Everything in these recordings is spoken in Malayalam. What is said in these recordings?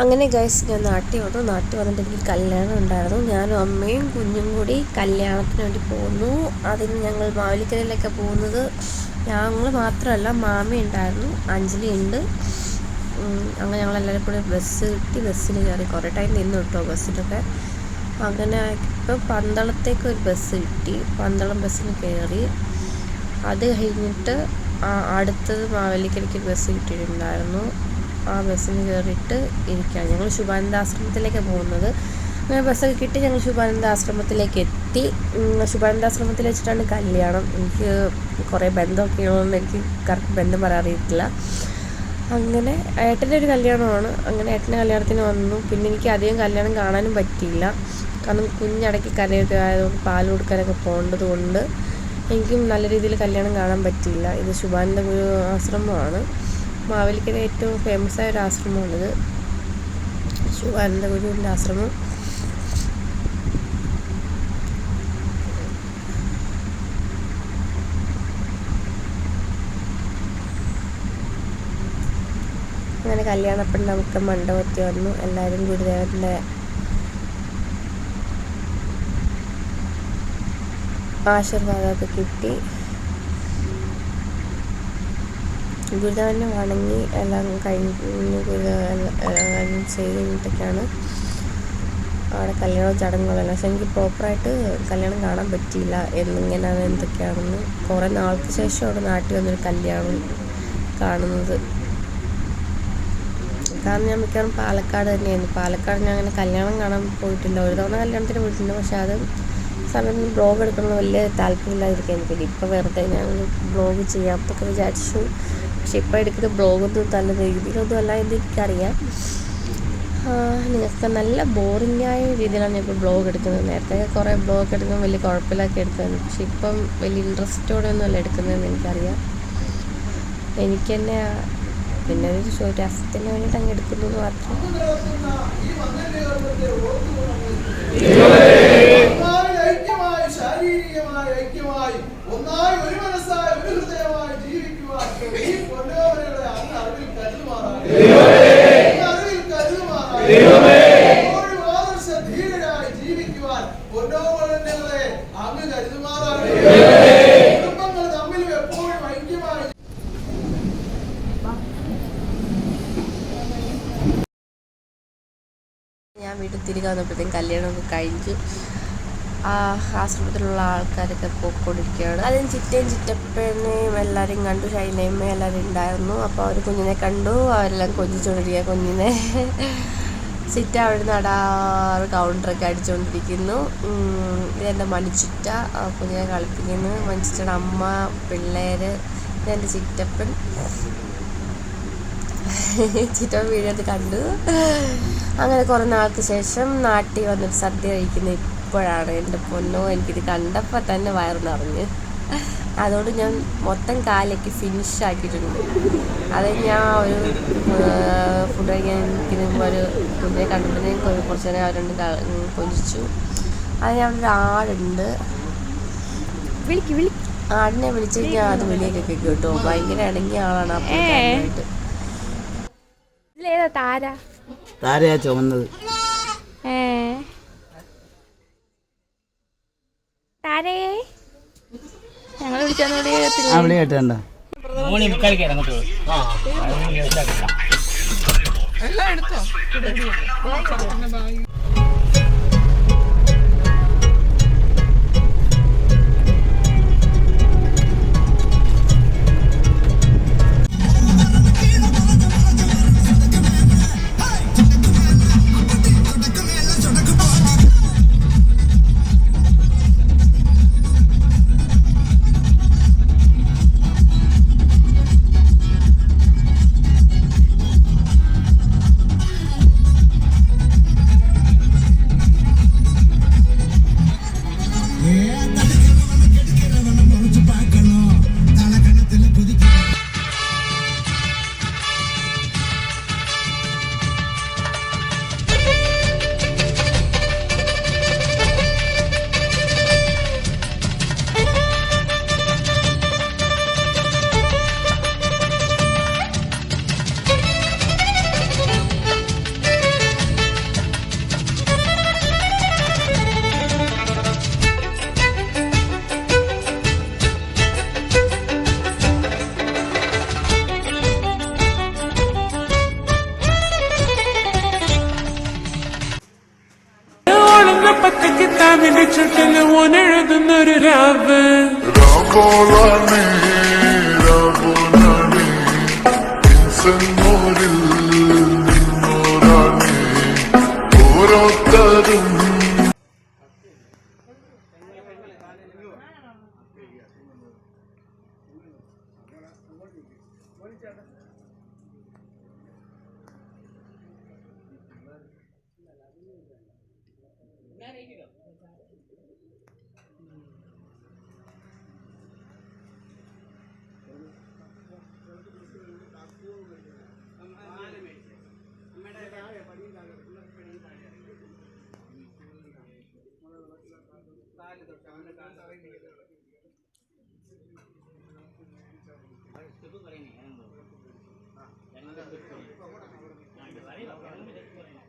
അങ്ങനെ ഗൈസ് ഞാൻ നാട്ടിൽ വന്നു. നാട്ടിൽ വന്നിട്ട് എനിക്ക് കല്യാണം ഉണ്ടായിരുന്നു. ഞാനും അമ്മയും കുഞ്ഞും കൂടി കല്യാണത്തിന് വേണ്ടി പോകുന്നു അതിന് ഞങ്ങൾ മാവലിക്കരയിലൊക്കെ പോകുന്നത് ഞങ്ങൾ മാത്രമല്ല മാമി ഉണ്ടായിരുന്നു അഞ്ജലി ഉണ്ട്. അങ്ങനെ ഞങ്ങളെല്ലാവരും കൂടി ബസ് കിട്ടി. ബസ്സിൽ കയറി കുറേ ടൈം നിന്ന് കിട്ടോ ബസ്സിലൊക്കെ അങ്ങനെ ഇപ്പോൾ പന്തളത്തേക്ക് ഒരു ബസ് കിട്ടി. പന്തളം ബസ്സിന് കയറി. അത് കഴിഞ്ഞിട്ട് അടുത്തത് മാവേലിക്കരയ്ക്ക് ബസ് കിട്ടിയിട്ടുണ്ടായിരുന്നു. ആ ബസ്സിന് കയറിയിട്ട് ഇരിക്കുകയാണ്. ഞങ്ങൾ ശുഭാനന്ദ ആശ്രമത്തിലേക്കാണ് പോകുന്നത്. അങ്ങനെ ബസ്സൊക്കെ കിട്ടി ഞങ്ങൾ ശുഭാനന്ദ ആശ്രമത്തിലേക്ക് എത്തി. ശുഭാനന്ദാശ്രമത്തിൽ വെച്ചിട്ടാണ് കല്യാണം. എനിക്ക് കുറേ ബന്ധമൊക്കെ ഉള്ളതുകൊണ്ട് എനിക്ക് കറക്റ്റ് ബന്ധം പറയാൻ അറിയത്തില്ല. അങ്ങനെ ഏട്ടന്റെ ഒരു കല്യാണമാണ്. അങ്ങനെ ഏട്ടന്റെ കല്യാണത്തിന് വന്നു. പിന്നെ എനിക്ക് അധികം കല്യാണം കാണാനും പറ്റിയില്ല. കാരണം കുഞ്ഞടക്കി കരയൊക്കെ ആയതുകൊണ്ട് പാൽ കൊടുക്കാനൊക്കെ പോകേണ്ടത് കൊണ്ട് എനിക്കും നല്ല രീതിയിൽ കല്യാണം കാണാൻ പറ്റിയില്ല. ഇത് ശുഭാനന്ദ ഗുരു ആശ്രമമാണ്. മാവേലിക്കര ഏറ്റവും ഫേമസ് ആയ ഒരു ആശ്രമമാണിത് ശിവാനന്ദഗുരുവിന്റെ ആശ്രമം. അങ്ങനെ കല്യാണപ്പെണ്ണമൊക്കെ മണ്ഡപത്തിൽ വന്നു. എല്ലാവരും ഗുരുദേവന്റെ ആശീർവാദമൊക്കെ കിട്ടി. ഗുരുദേവനെ വണങ്ങി എല്ലാം കഴിഞ്ഞ് ഗുരുദേവൻ ചെയ്ത് കഴിഞ്ഞിട്ടൊക്കെയാണ് അവിടെ കല്യാണ ചടങ്ങുകളെല്ലാം. പക്ഷെ എനിക്ക് പ്രോപ്പറായിട്ട് കല്യാണം കാണാൻ പറ്റിയില്ല. എന്നിങ്ങനെയാണ് എന്തൊക്കെയാണെന്ന്. കുറേ നാൾക്ക് ശേഷം അവിടെ നാട്ടിൽ വന്നൊരു കല്യാണം കാണുന്നത്. കാരണം ഞാൻ മിക്കവാറും പാലക്കാട് തന്നെയായിരുന്നു. പാലക്കാട് ഞാൻ അങ്ങനെ കല്യാണം കാണാൻ പോയിട്ടില്ല. ഒരു തവണ കല്യാണത്തിന് പോയിട്ടുണ്ട് പക്ഷേ അത് സമയത്ത് ബ്ലോഗ് എടുക്കണമെന്ന് വലിയ താല്പര്യമില്ലാതിരിക്കാൻ പിന്നെ ഇപ്പോൾ വെറുതെ ഞാൻ ബ്ലോഗ് ചെയ്യാം എന്നൊക്കെ വിചാരിച്ചു. പക്ഷെ ഇപ്പോൾ എടുക്കുന്ന ബ്ലോഗൊന്നും നല്ല രീതിയിലൊന്നും അല്ല എന്ന് എനിക്കറിയാം. നിങ്ങൾക്ക് നല്ല ബോറിംഗ് ആയ രീതിയിലാണ് ഞാൻ ഇപ്പോൾ ബ്ലോഗ് എടുക്കുന്നത്. നേരത്തെ കുറേ ബ്ലോഗ് എടുക്കുമ്പോൾ വലിയ കുഴപ്പമില്ലാക്കെ എടുക്കുന്നത് പക്ഷെ ഇപ്പം വലിയ ഇൻട്രസ്റ്റോടെ ഒന്നുമല്ല എടുക്കുന്നതെന്ന് എനിക്കറിയാം. എനിക്ക് തന്നെ പിന്നെ ഒരു ഷോ രസത്തിന് വേണ്ടിയിട്ട് അങ്ങ് എടുക്കുന്നു എന്ന് മാത്രം. തിരികെ വന്നപ്പോഴത്തേക്കും കല്യാണമൊക്കെ കഴിഞ്ഞു. ആ ആശ്രമത്തിലുള്ള ആൾക്കാരൊക്കെ പോയിക്കൊണ്ടിരിക്കുകയാണ്. അതിന് ചിറ്റയും ചിറ്റപ്പനെയും എല്ലാവരെയും കണ്ടു. ഷൈനയമ്മയും എല്ലാവരും ഉണ്ടായിരുന്നു. അപ്പോൾ അവർ കുഞ്ഞിനെ കണ്ടു. അവരെല്ലാം കൊഞ്ചിച്ചുകൊണ്ടിരിക്കുക കുഞ്ഞിനെ. ചിറ്റ അവിടെ നടാറ് കൗണ്ടറൊക്കെ അടിച്ചുകൊണ്ടിരിക്കുന്നു ഇതെന്റെ മണിച്ചിറ്റ കുഞ്ഞിനെ കളിപ്പിക്കുന്നു. മണിച്ചിറ്റയുടെ അമ്മ പിള്ളേർ ഇതെന്റെ ചിറ്റപ്പൻ. ചിറ്റപ്പൻ വീഡിയോ കണ്ടു. അങ്ങനെ കുറേ നാൾക്ക് ശേഷം നാട്ടിൽ വന്നിട്ട് സദ്യ കഴിക്കുന്ന ഇപ്പോഴാണ് എന്റെ പൊന്നോ എനിക്കിത് കണ്ടപ്പോൾ തന്നെ വയറ് നിറഞ്ഞ്. അതുകൊണ്ട് ഞാൻ മൊത്തം കാലേക്ക് ഫിനിഷ് ആക്കിയിട്ടുണ്ട്. അത് ഞാൻ ഒരു ഫുഡ് കഴിക്കാൻ ഇരിക്കുമ്പോൾ ഒരു കുഞ്ഞിനെ കണ്ടപ്പോൾ ഞാൻ കുറച്ച് നേരം അവരുണ്ട് കൊഞ്ചിച്ചു. അത് ഞാൻ ഒരു ആടുണ്ട് വിളിക്ക് വിളി ആടിനെ വിളിച്ചു കഴിഞ്ഞാൽ അത് വിളിയൊക്കെ കേട്ടോ. ഭയങ്കര ഇണങ്ങിയ ആളാണ് അപ്പോൾ ഇതിലേതാ താര? താരയാ ചുമന്നത്. താരയെ? ഞങ്ങൾ വിളിച്ചൊന്നുകൂടി അവിടെ കേട്ടണ്ട എല്ലാം എടുത്തോ? ആ വിളി കേട്ടണ്ട നിന്റെ ചുട്ടിന് ഓനെഴുതുന്നൊരു രാവ് രാഗോളാണേ രാഗോളാണേ സെന്നൂരിൽ നിന്നോരാണേ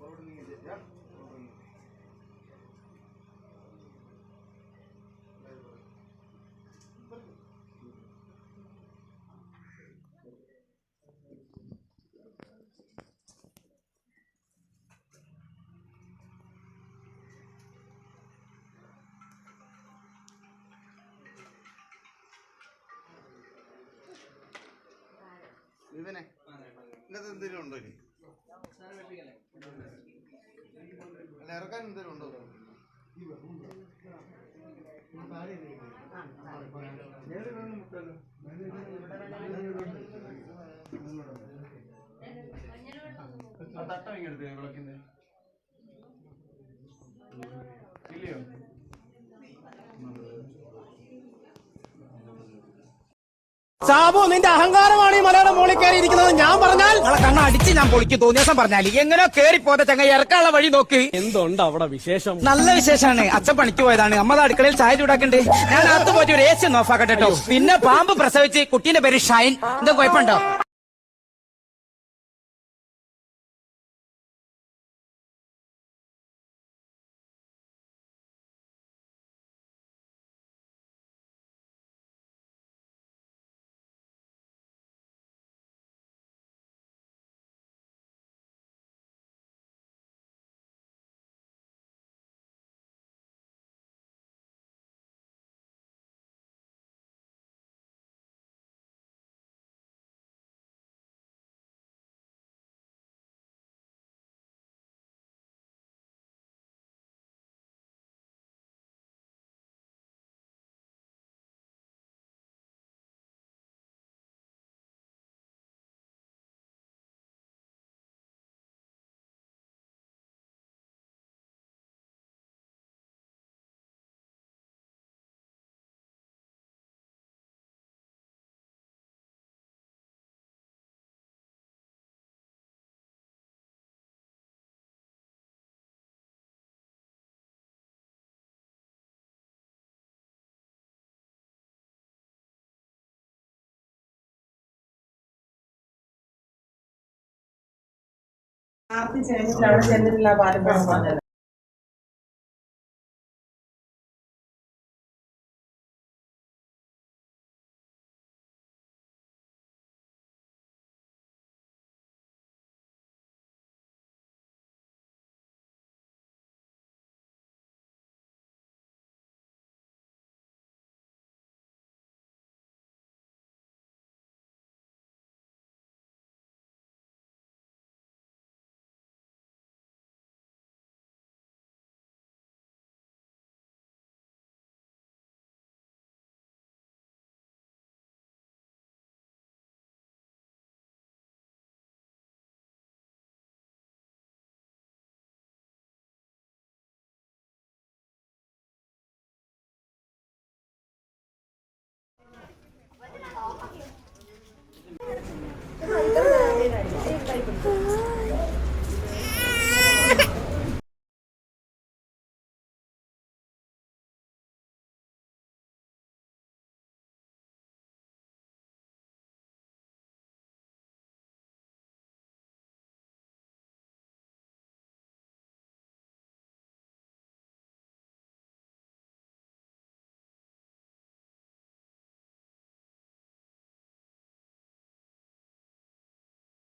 ഓരോരുത്തരും ഇവനെ ഇന്നത്തെ എന്തെങ്കിലും ഉണ്ടോ അല്ല ഇറക്കാൻ എന്തെങ്കിലും ഉണ്ടോ? തട്ട ഇങ്ങെടുത്തേ വിളക്കിന്റെ സാബു നിന്റെ അഹങ്കാരമാണ് ഈ മലയുടെ മുകളിൽ കയറി ഇരിക്കുന്നത് ഞാൻ പറഞ്ഞാൽ നിങ്ങളെ കണ്ണ അടിച്ച് ഞാൻ പൊളിക്ക് തോന്നിയ ദിവസം പറഞ്ഞാൽ എങ്ങനെ കേറി പോയത് ചങ്ങ ഇറക്കാനുള്ള വഴി നോക്ക്. എന്തുണ്ട് അവിടെ വിശേഷം? നല്ല വിശേഷമാണ് അച്ഛൻ പണിക്ക് പോയതാണ്. അമ്മ അടുക്കളയിൽ ചായ ചൂടാക്കണ്ടേ. ഞാൻ അകത്ത് പോയിട്ട് ഒരു ഏസി നോഫാക്കട്ടെട്ടോ പിന്നെ പാമ്പ് പ്രസവിച്ച് കുട്ടീന്റെ പേര് ഷൈൻ. എന്താ കുഴപ്പമുണ്ടോ? പ്രാർത്ഥിച്ചു കഴിഞ്ഞിട്ട് ചെന്നിട്ടുള്ള പറഞ്ഞത്